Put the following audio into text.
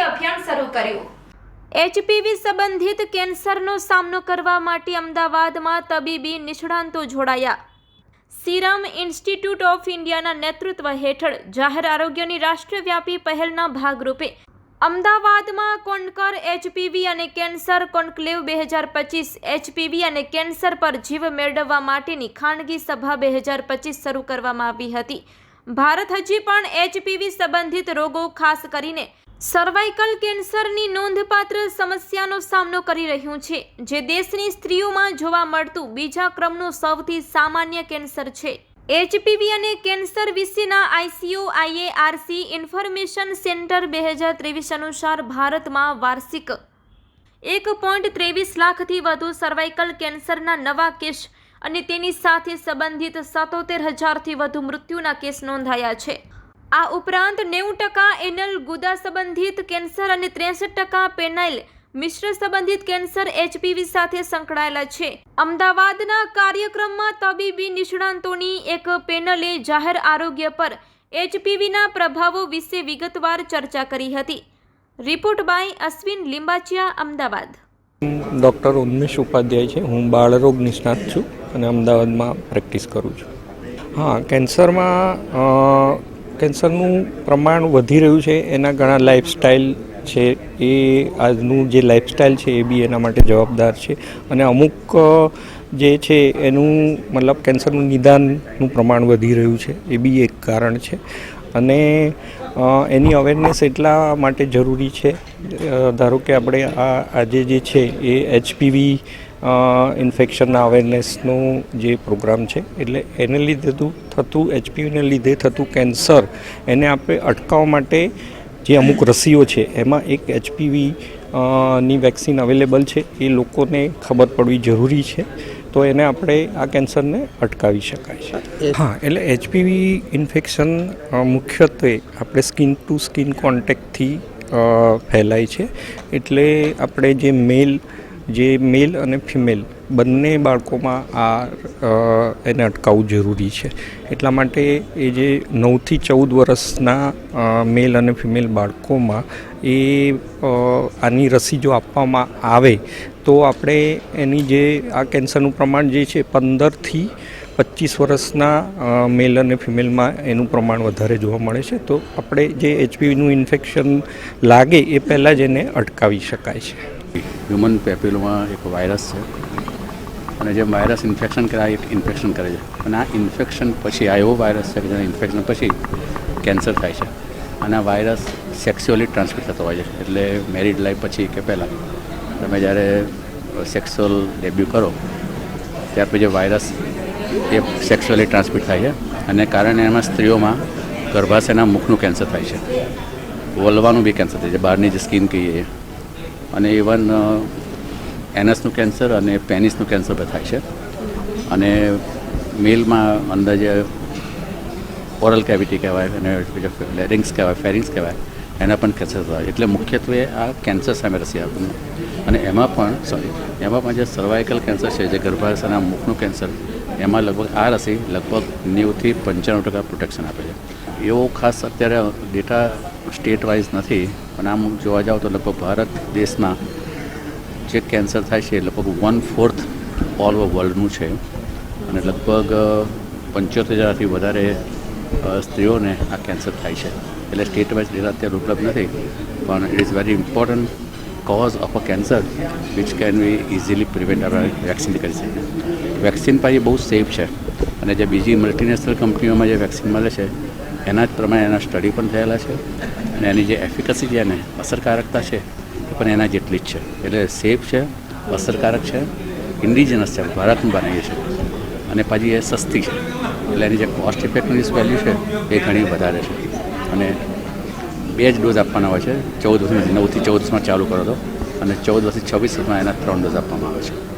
અભિયાન શરૂ કર્યું. એચપીવી સંબંધિત કેન્સરનો સામનો કરવા માટે અમદાવાદમાં તબીબી નિષ્ણાંતો જોડાયા. સિરમ ઇન્સ્ટિટ્યૂટ ઓફ ઇન્ડિયાના નેતૃત્વ હેઠળ જાહેર આરોગ્યની રાષ્ટ્રવ્યાપી પહેલના ભાગરૂપે અમદાવાદમાં કોનકર એચપીવી અને કેન્સર કોન્ક્લેવ બે હજાર પચીસ એચપીવી અને કેન્સર પર જીવ મેળવવા માટેની ખાનગી સભા બે હજાર પચીસ શરૂ કરવામાં આવી હતી. ભારત હજી પણ એચપીવી સંબંધિત રોગો ખાસ કરીને સર્વાઇકલ કેન્સરની નોંધપાત્ર સમસ્યાનો સામનો કરી રહ્યું છે. જે દેશની સ્ત્રીઓમાં જોવા મળતું બીજા ક્રમનું સૌથી સામાન્ય કેન્સર છે. એચપીવી અને કેન્સર વિશેના આઈસીયુ આઈએઆરસી ઇન્ફોર્મેશન સેન્ટર બે હજાર ત્રેવીસ અનુસાર ભારતમાં વાર્ષિક એક પોઈન્ટ ત્રેવીસ લાખથી વધુ સર્વાઇકલ કેન્સરના નવા કેસ અને તેની સાથે સંબંધિત સત્તોતેર હજારથી વધુ મૃત્યુના કેસ નોંધાયા છે. આ ઉપરાંત નેવું ટકા એનલ ગુદા સંબંધિત કેન્સર અને ત્રેસઠ ટકા પેનાઇલ મિશ્ર સંબંધિત કેન્સર એચપીવી સાથે સંકળાયેલા છે. અમદાવાદના કાર્યક્રમમાં તબીબી નિષ્ણાંતોની એક પેનલે જાહેર આરોગ્ય પર એચપીવીના પ્રભાવો વિશે વિગતવાર ચર્ચા કરી હતી. Report by Ashwin Limbachiya, Ahmedabad. Doctor Unmesh Upadhyay છે. હું બાળરોગ નિષ્ણાત છું. અને અમદાવાદમાં પ્રેક્ટિસ કરું છું. હા, કેન્સરમાં કેન્સરનું પ્રમાણ વધી રહ્યું છે, એના ઘણા લાઈફસ્ટાઈલ છે, એ આજનું જે લાઈફસ્ટાઈલ છે, એ બી એના માટે જવાબદાર છે. અને અમુક જે છે, એનું મતલબ કેન્સરનું નિદાનનું પ્રમાણ વધી રહ્યું છે, એ બી એક કારણ છે. અને એની અવેરનેસ એટલા માટે જરૂરી છે ધારો કે આપણે આ, આજે જે છે, એ એચપીવી ઇન્ફેક્શનના અવેરનેસનું જે પ્રોગ્રામ છે એટલે એને લીધે થતું એચપીવીને લીધે થતું કેન્સર એને આપણે અટકાવવા માટે જે અમુક રસીઓ છે એમાં એક એચપીવી ની વેક્સિન અવેલેબલ છે એ લોકોને ખબર પડવી જરૂરી છે તો એને આપણે આ કેન્સરને અટકાવી શકાય છે. હા એટલે એચપીવી ઇન્ફેક્શન મુખ્યત્વે આપણે સ્કિન ટુ સ્કિન કોન્ટેક્ટથી ફેલાય છે એટલે આપણે જે મેલ જે મેલ અને ફિમેલ બંને બાળકોમાં આ એને અટકાવવું જરૂરી છે. એટલા માટે એ જે નવથી ચૌદ વર્ષના મેલ અને ફિમેલ બાળકોમાં એ આની રસી જો આપવામાં આવે, તો આપણે એની જે આ કેન્સરનું પ્રમાણ જે છે પંદરથી પચીસ વર્ષના મેલ અને ફિમેલમાં એનું પ્રમાણ વધારે જોવા મળે છે. તો આપણે જે એચપીવીનું ઇન્ફેક્શન લાગે એ પહેલાં જ એને અટકાવી શકાય છે. હ્યુમન પેપિલોમાં એક વાયરસ છે. અને જે વાયરસ ઇન્ફેક્શન કરે આ એક ઇન્ફેક્શન કરે છે. અને આ ઇન્ફેક્શન પછી, આ એવો વાયરસ છે કે જેના ઇન્ફેક્શન પછી કેન્સર થાય છે. અને આ વાયરસ સેક્સ્યુઅલી ટ્રાન્સમિટ થતો હોય છે. એટલે મેરિડ લાઈફ પછી કે પહેલાં, તમે જ્યારે સેક્સ્યુઅલ ડેબ્યુ કરો, ત્યાર પછી વાયરસ એ સેક્સ્યુઅલી ટ્રાન્સમિટ થાય છે. અને કારણે એમાં સ્ત્રીઓમાં ગર્ભાશયના મુખનું કેન્સર થાય છે. વલવાનું બી કેન્સર થાય છે. બહારની જે સ્કિન કહીએ. અને ઇવન એનસનું કેન્સર અને પેનિસનું કેન્સર પણ થાય છે. અને મેલમાં અંદર જે ઓરલ કેવિટી કહેવાય, અને લેરિંગ્સ કહેવાય, ફેરિંગ્સ કહેવાય, એના પણ કેન્સર થાય એટલે મુખ્યત્વે આ કેન્સર સામે રસી આપણને અને એમાં પણ સોરી એમાં પણ જે સર્વાઇકલ કેન્સર છે, જે ગર્ભાશયના મુખનું કેન્સર, એમાં લગભગ આ રસી લગભગ નેવુંથી પંચાણું ટકા પ્રોટેક્શન આપે છે. એવો ખાસ અત્યારે ડેટા સ્ટેટ વાઇઝ નથી, પણ આમ જોવા જાઓ તો લગભગ ભારત દેશમાં જે કેન્સર થાય છે એ લગભગ વન ફોર્થ ઓલ ઓવર વર્લ્ડનું છે. અને લગભગ પંચોતેર હજારથી વધારે સ્ત્રીઓને આ કેન્સર થાય છે. એટલે સ્ટેટ વાઇઝ ડેટા અત્યારે ઉપલબ્ધ નથી, પણ it is very important cause of a cancer which can be easily prevent આપણે વેક્સિન કરી શકીએ. વેક્સિન પાછી બહુ સેફ છે. અને જે બીજી મલ્ટીનેશનલ કંપનીઓમાં જે વેક્સિન મળે છે એના જ પ્રમાણે એના સ્ટડી પણ થયેલા છે અને એની જે એફિકસી છે ને અસરકારકતા છે એ પણ એના જેટલી જ છે. એટલે સેફ છે, અસરકારક છે ઇન્ડિજિનસ છે ભારતમાં બનાવીએ છીએ. અને પછી એ સસ્તી છે. એટલે એની જે કોસ્ટ ઇફેક્ટિવનેસ વેલ્યુ છે એ ઘણી વધારે છે. અને બે જ ડોઝ આપવાના હોય છે. ચૌદ નવથી ચૌદ વર્ષમાં ચાલુ કરો તો. અને ચૌદ વર્ષથી છવ્વીસ વર્ષમાં એના ત્રણ ડોઝ આપવામાં આવે છે.